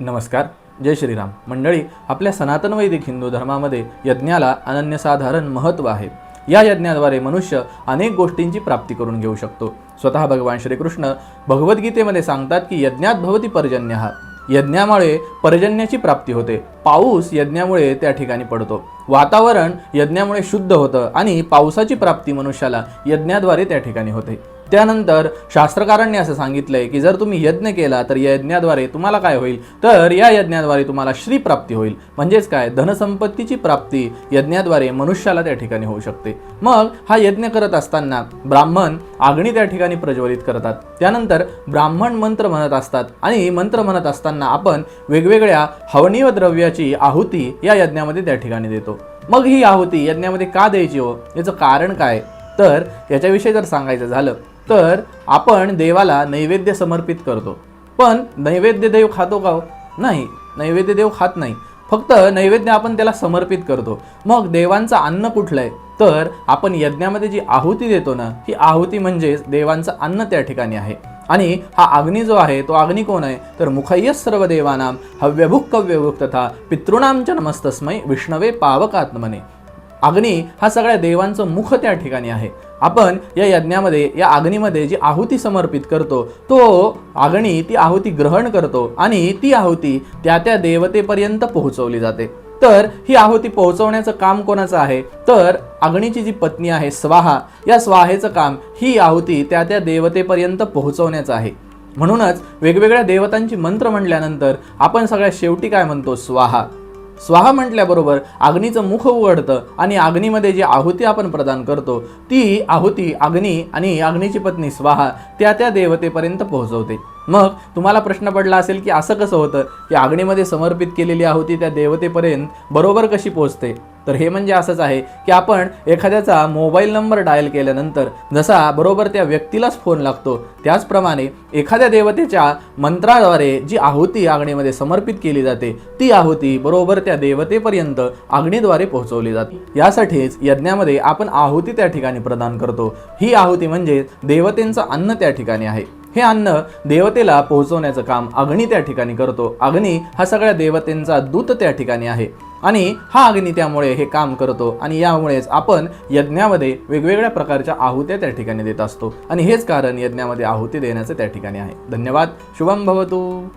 नमस्कार जय श्रीराम. मंडळी आपल्या सनातन वैदिक हिंदू धर्मामध्ये यज्ञाला अनन्यसाधारण महत्त्व आहे. या यज्ञाद्वारे मनुष्य अनेक गोष्टींची प्राप्ती करून घेऊ शकतो. स्वतः भगवान श्रीकृष्ण भगवद्गीतेमध्ये सांगतात की यज्ञात भवती पर्जन्य. हा यज्ञामुळे पर्जन्याची प्राप्ती होते. पाऊस यज्ञामुळे त्या ठिकाणी पडतो. वातावरण यज्ञामुळे शुद्ध होतं आणि पावसाची प्राप्ती मनुष्याला यज्ञाद्वारे त्या ठिकाणी होते. त्यानंतर शास्त्रकारांनी असं सांगितलंय की जर तुम्ही यज्ञ केला तर या यज्ञाद्वारे तुम्हाला काय होईल? तर या यज्ञाद्वारे तुम्हाला श्री प्राप्ती होईल. म्हणजेच काय? धनसंपत्तीची प्राप्ती यज्ञाद्वारे मनुष्याला त्या ठिकाणी होऊ शकते. मग हा यज्ञ करत असताना ब्राह्मण आग्नी त्या ठिकाणी प्रज्वलित करतात. त्यानंतर ब्राह्मण मंत्र म्हणत असतात आणि मंत्र म्हणत असताना आपण वेगवेगळ्या हवनीय द्रव्याची आहुती या यज्ञामध्ये त्या ठिकाणी देतो. मग ही आहुती यज्ञामध्ये का द्यायची हो? याचं कारण काय? तर याच्याविषयी जर सांगायचं झालं तर आपण देवाला नैवेद्य समर्पित करतो. पण नैवेद्य देव खातो का हो? नाही. नैवेद्य देव खात नाही. फक्त नैवेद्य आपण त्याला समर्पित करतो. मग देवांचं अन्न कुठलं आहे तर आपण यज्ञामध्ये जी आहुती देतो ना ही आहुती म्हणजेच देवांचं अन्न त्या ठिकाणी आहे. आणि हा अग्नी जो आहे तो अग्नी कोण आहे? तर मुखय्यस सर्व देवानाम हव्यभुक कव्यभुक तथा पितृणामच्या नमस्तस्मै विष्णवे पावकात्मने. अग्नी हा सगळ्या देवांचं मुख त्या ठिकाणी आहे. आपण या यज्ञामध्ये या अग्नीमध्ये जी आहुती समर्पित करतो तो अग्नी ती आहुती ग्रहण करतो आणि ती आहुती त्या त्या देवतेपर्यंत पोहोचवली जाते. तर ही आहुती पोहोचवण्याचं काम कोणाचं आहे? तर अग्नीची जी पत्नी आहे स्वाहा या स्वाहेचं काम ही आहुती त्या त्या देवतेपर्यंत पोहोचवण्याचं आहे. म्हणूनच वेगवेगळ्या देवतांची मंत्र म्हणल्यानंतर आपण सगळ्यात शेवटी काय म्हणतो? स्वाहा. स्वाहा म्हटल्याबरोबर अग्नीचं मुख उघडतं आणि अग्नीमध्ये जी आहुती आपण प्रदान करतो ती आहुती अग्नी आणि अग्नीची पत्नी स्वाहा त्या त्या देवतेपर्यंत पोहोचवते. मग तुम्हाला प्रश्न पडला असेल की असं कसं होतं की अग्नीमध्ये समर्पित केलेली आहुती त्या देवतेपर्यंत बरोबर कशी पोहोचते? तर हे म्हणजे असंच आहे की आपण एखाद्याचा मोबाईल नंबर डायल केल्यानंतर जसा बरोबर त्या व्यक्तीलाच फोन लागतो त्याचप्रमाणे एखाद्या देवतेच्या मंत्राद्वारे जी आहुती अग्नीमध्ये समर्पित केली जाते ती आहुती बरोबर त्या देवतेपर्यंत अग्नीद्वारे पोहोचवली जाते. यासाठीच यज्ञामध्ये आपण आहुती त्या ठिकाणी प्रदान करतो. ही आहुती म्हणजे देवतेंचं अन्न त्या ठिकाणी आहे. हे अन्न देवतेला पोहोचवण्याचं काम अग्नी त्या ठिकाणी करतो. अग्नी हा सगळ्या देवतेंचा दूत त्या ठिकाणी आहे. आणि हा अग्नी त्यामुळे हे काम करतो आणि यामुळेच आपण यज्ञामध्ये वेगवेगळ्या प्रकारच्या आहुत्या त्या ठिकाणी देत असतो. आणि हेच कारण यज्ञामध्ये आहुती देण्याचं त्या ठिकाणी आहे. धन्यवाद. शुभम भवतू.